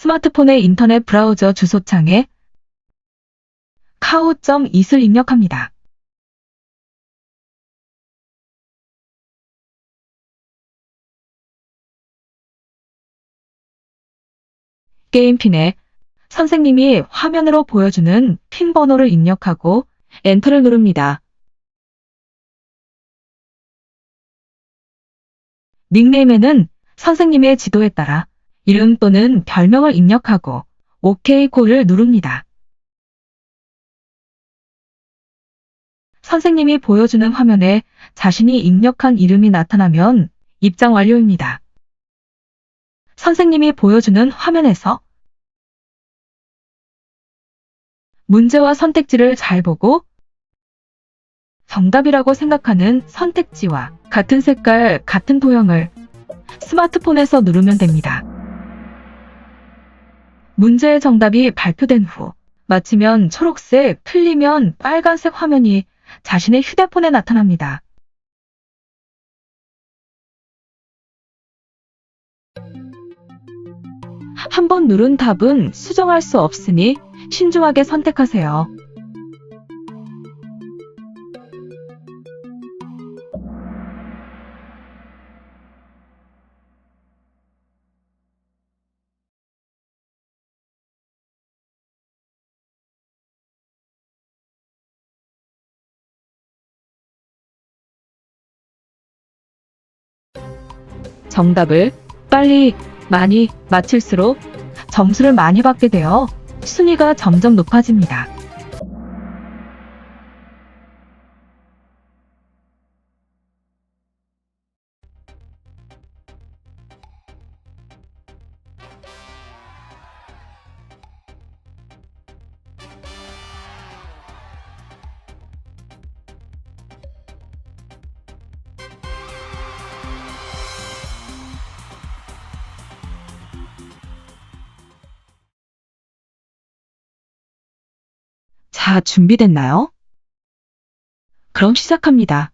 스마트폰의 인터넷 브라우저 주소창에 카오.it을 입력합니다. 게임핀에 선생님이 화면으로 보여주는 핀 번호를 입력하고 엔터를 누릅니다. 닉네임에는 선생님의 지도에 따라 이름 또는 별명을 입력하고 OK 콜을 누릅니다. 선생님이 보여주는 화면에 자신이 입력한 이름이 나타나면 입장 완료입니다. 선생님이 보여주는 화면에서 문제와 선택지를 잘 보고 정답이라고 생각하는 선택지와 같은 색깔, 같은 도형을 스마트폰에서 누르면 됩니다. 문제의 정답이 발표된 후 마치면 초록색, 틀리면 빨간색 화면이 자신의 휴대폰에 나타납니다. 한번 누른 답은 수정할 수 없으니 신중하게 선택하세요. 정답을 빨리, 많이 맞힐수록 점수를 많이 받게 되어 순위가 점점 높아집니다. 자, 준비됐나요? 그럼 시작합니다.